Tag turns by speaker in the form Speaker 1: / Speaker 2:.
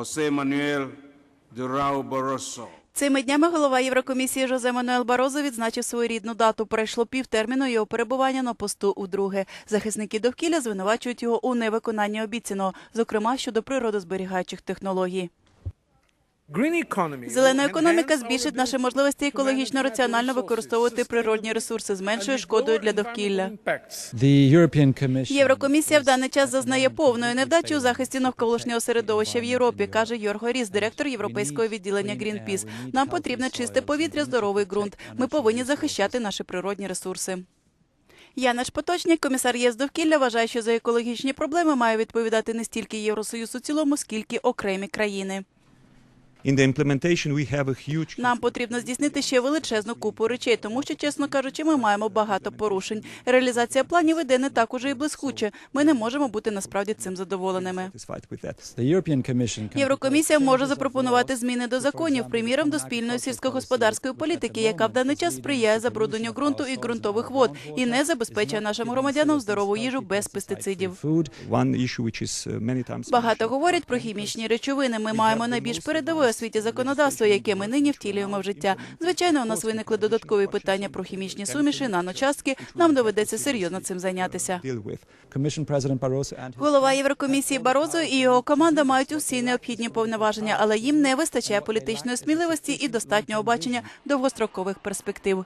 Speaker 1: Jose Manuel Дюрау Боросо.
Speaker 2: Цими днями голова Єврокомісії Жозе Мануел Барозо відзначив свою рідну дату. Пройшло півтерміну його перебування на посту удруге. Захисники довкілля звинувачують його у невиконанні обіцяного, зокрема щодо природозберігаючих технологій. Зелена економіка збільшить наші можливості екологічно раціонально використовувати природні ресурси з меншою шкодою для довкілля.
Speaker 3: The
Speaker 2: Єврокомісія в даний час зазнає повної невдачі у захисті навколишнього середовища в Європі, каже Йорго Ріс, директор європейського відділення Greenpeace. Нам потрібне чисте повітря, здоровий ґрунт. Ми повинні захищати наші природні ресурси. Янаш Поточник, комісар ЄС довкілля, вважає, що за екологічні проблеми має відповідати не стільки Євросоюз у цілому, скільки окремі країни. Нам потрібно здійснити ще величезну купу речей, тому що, чесно кажучи, ми маємо багато порушень. Реалізація планів іде не так уже і блискуче. Ми не можемо бути насправді цим задоволеними.
Speaker 4: satisfied with that.
Speaker 3: the European Commission can
Speaker 2: Єврокомісія може запропонувати зміни до законів, приміром до спільної сільськогосподарської політики, яка в даний час сприяє забрудненню ґрунту і ґрунтових вод і не забезпечує нашим громадянам здорову їжу без пестицидів.
Speaker 4: uh, many times
Speaker 2: Багато говорять про хімічні речовини. Ми маємо найбільш передове освіті законодавство, яке ми нині втілюємо в життя. Звичайно, у нас виникли додаткові питання про хімічні суміші, наночастки. Нам доведеться серйозно цим зайнятися. Голова Єврокомісії Барозо і його команда мають усі необхідні повноваження, але їм не вистачає політичної сміливості і достатнього бачення довгострокових перспектив.